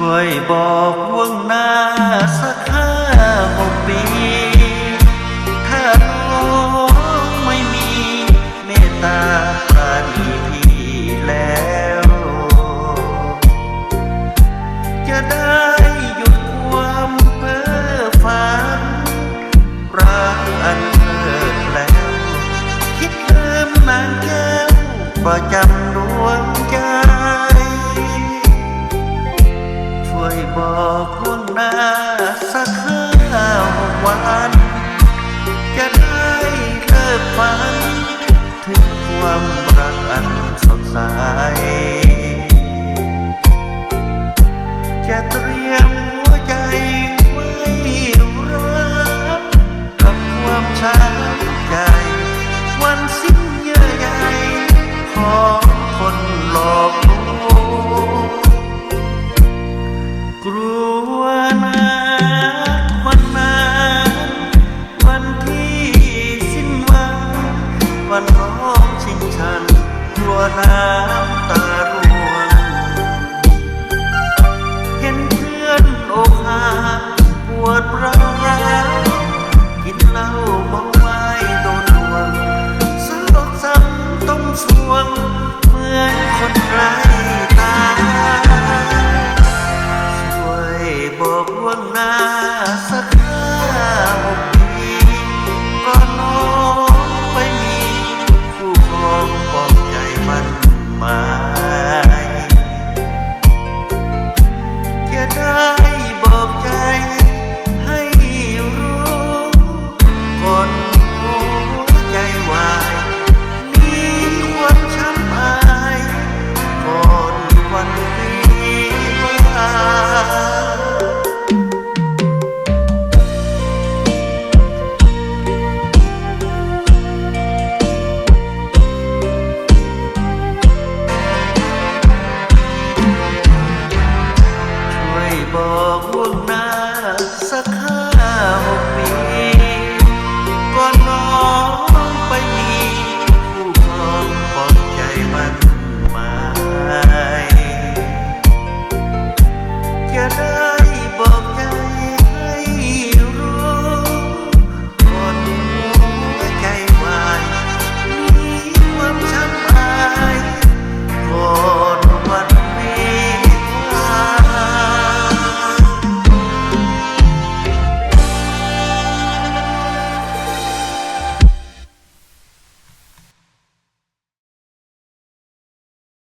ช่วยบอกว่วงหน้าสักห้าหกปี ถ้าน้องไม่มีเมตตาปราณีพี่แล้ว จะได้หยุดความเพ้อฝันรักอันเลิศแล้ว คิดลืมนางแก้วประจำ ยบอกล่วงหน้าสักห้าหกวัน จะได้เลิกฝัน ถึงความรักอันสดใส น้ำตาร่วง เห็นเพื่อนอกหักปวดร้าวกินเหล้าเมาไม้โดนลวงสลดซ้ำต้องสวง เหมือนคนไร้ตา ช่วยบอกว่วงหน้า oh olma.